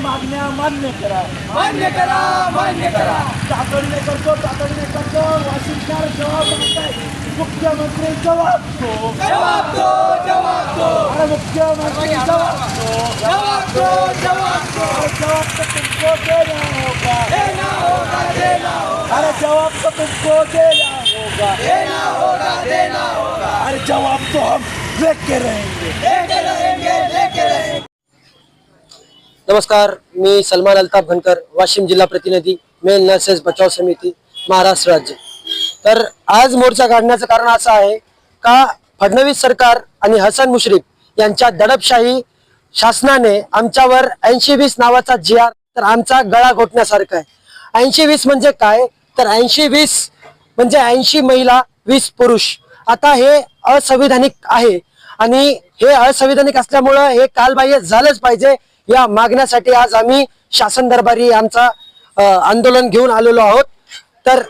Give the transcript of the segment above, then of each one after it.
मान्य करा. मान्य करा मान्य करा. तातडीने करतो तातडीने करतो. वाशिमकार जबाब मागताय मुख्यमंत्री जबाब दो जवाब दो जवाब दो अरे मुख्यमंत्री जबाब दो जवाब दो जवाब दो अरे जवाब तो तुमको देना होगा. देना होगा देना होगा. अरे जवाब तो तुमको देना होगा. देना होगा देना होगा. अरे जवाब तो हम लेके रहेंगे. लेके रहेंगे लेके रहेंगे. नमस्कार मी सलमान अल्ताफ घनकर वाशिम जिल्हा प्रतिनिधी मेल नर्सेस बचाव समिती महाराष्ट्र राज्य. तर आज मोर्चा काढण्याचं कारण असं आहे का फडणवीस सरकार आणि हसन मुश्रीफ यांच्या दडपशाही शासनाने आमच्यावर ऐंशी वीस नावाचा जी आर तर आमचा गळा घोटण्यासारखा आहे. ऐंशी वीस म्हणजे काय? तर ऐंशी वीस म्हणजे ऐंशी महिला वीस पुरुष. आता हे असंविधानिक आहे आणि हे असंविधानिक असल्यामुळं हे कालबाह्य झालंच पाहिजे. या मागण्यासाठी आज आम्ही शासन दरबारी आमचा आंदोलन घेऊन आलेलो आहोत. तर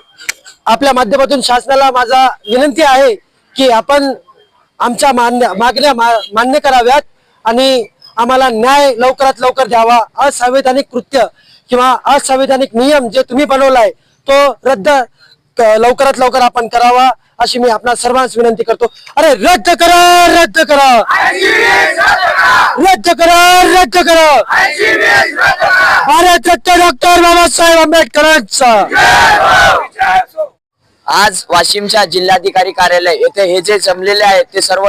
आपल्या माध्यमातून शासनाला माझा विनंती आहे की आपण आमच्या मान्य मागण्या मा- मान्य कराव्यात आणि आम्हाला न्याय लवकरात लवकर द्यावा. असंवैधानिक कृत्य किंवा असंवैधानिक नियम जे तुम्ही बनवलाय तो रद्द क- लवकरात लवकर आपण करावा. अशी मी आपणा सर्वांस विनंती करतो. अरे रद्द करा रद्द करा. रद्द करा रद्द करा. भारत रत्न डॉक्टर बाबासाहेब आंबेडकरांचा. आज वाशिमच्या जिल्हाधिकारी कार्यालय येथे हे जे जमलेले आहेत ते सर्व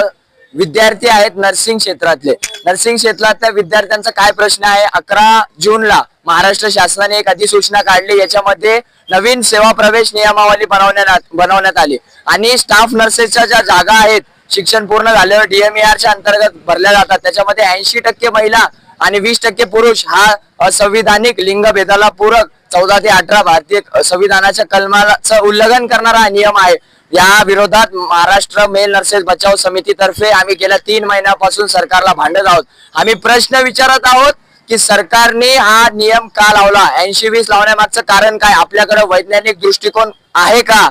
विद्यार्थी आहेत नर्सिंग क्षेत्रातले. नर्सिंग क्षेत्रातल्या विद्यार्थ्यांचा काय प्रश्न आहे? अकरा जूनला महाराष्ट्र शासनाने एक अधिसूचना काढली याच्यामध्ये नवीन सेवा प्रवेश नियमावली बनवण्यात बनवण्यात आली. आणि स्टाफ नर्सेसच्या ज्या जागा आहेत शिक्षण पूर्ण झाल्यावर डीएमईआरच्या अंतर्गत भरल्या जातात. त्याच्यामध्ये ऐंशी टक्के महिला आणि वीस टक्के पुरुष हा असंविधानिक लिंगभेदाला पूरक चौदा ते अठरा भारतीय संविधानाच्या कलमाचं उल्लंघन करणारा हा नियम आहे. या विरोधात महाराष्ट्र मेल नर्सेस बचाव समितीतर्फे आम्ही गेल्या तीन महिन्यापासून सरकारला भांडत आहोत. आम्ही प्रश्न विचारत आहोत की सरकारने हा नियम का लावला? ऐंशी वीस लावण्यामागचं कारण काय? आपल्याकडे वैज्ञानिक दृष्टिकोन आहे का?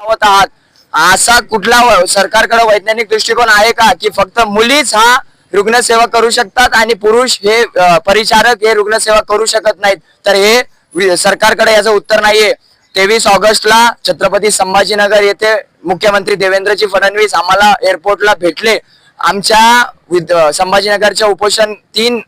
होत आहात. असा कुठला सरकारकडे वैज्ञानिक दृष्टिकोन आहे का? की फक्त मुलीच हा रुग्णसेवा करू शकतात आणि पुरुष हे परिचारक हे रुग्णसेवा करू शकत नाहीत. तर हे सरकारकडे याचं उत्तर नाहीये. तेवीस ऑगस्टला छत्रपती संभाजीनगर येथे मुख्यमंत्री देवेंद्रजी फडणवीस आम्हाला एअरपोर्टला भेटले. आमच्या संभाजीनगरच्या उपोषण तीन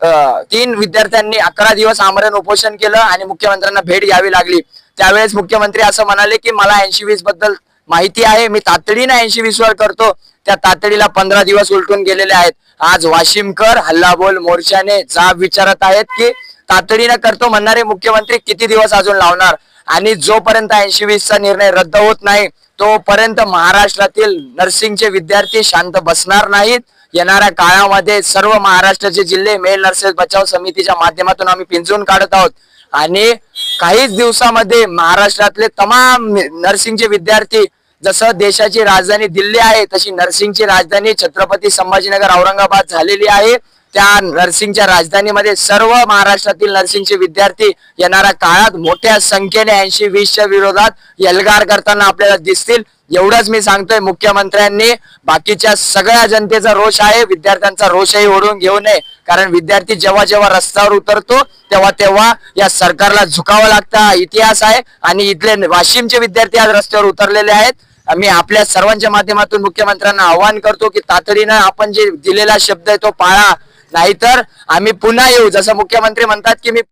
तीन विद्यार्थ्यांनी अकरा दिवस आमरण उपोषण केलं आणि मुख्यमंत्र्यांना भेट घ्यावी लागली. त्यावेळेस मुख्यमंत्री असं म्हणाले की मला ऐंशी वीसबद्दल माहिती आहे. मी तातडीनं ऐंशी वीस वर करतो. त्या तातडीला पंधरा दिवस उलटून गेलेले आहेत. आज वाशिमकर हल्लाबोल मोर्चाने जाब विचारत आहेत की तातडीनं करतो म्हणणारे मुख्यमंत्री किती दिवस अजून लावणार? आणि जोपर्यंत ऐंशी वीसचा निर्णय रद्द होत नाही तोपर्यंत महाराष्ट्रातील नर्सिंगचे विद्यार्थी शांत बसणार नाहीत. येणाऱ्या काळामध्ये सर्व महाराष्ट्राचे जिल्हे मेल नर्सेस बचाव समितीच्या माध्यमातून आम्ही पिंजून काढत आहोत. आणि काहीच दिवसामध्ये महाराष्ट्रातले तमाम नर्सिंगचे विद्यार्थी जसं देशाची राजधानी दिल्ली आहे तशी नर्सिंगची राजधानी छत्रपती संभाजीनगर औरंगाबाद झालेली आहे. त्या नर्सिंगच्या राजधानीमध्ये सर्व महाराष्ट्रातील नर्सिंगचे विद्यार्थी येणाऱ्या काळात मोठ्या संख्येने ऐंशी वीसच्या विरोधात एल्गार करताना आपल्याला दिसतील. एवढंच मी सांगतोय मुख्यमंत्र्यांनी बाकीच्या सगळ्या जनतेचा रोष आहे विद्यार्थ्यांचा रोषही ओढून घेऊ नये. कारण विद्यार्थी जेव्हा जेव्हा रस्त्यावर उतरतो तेव्हा तेव्हा या सरकारला झुकावं लागतं. हा इतिहास आहे आणि इथले वाशिमचे विद्यार्थी आज रस्त्यावर उतरलेले आहेत. मी आपल्या सर्वांच्या माध्यमातून मुख्यमंत्र्यांना आवाहन करतो की तातडीनं आपण जे दिलेला शब्द आहे तो पाळा. नाहीतर आम्ही पुन्हा येऊ. जसं मुख्यमंत्री म्हणतात की मी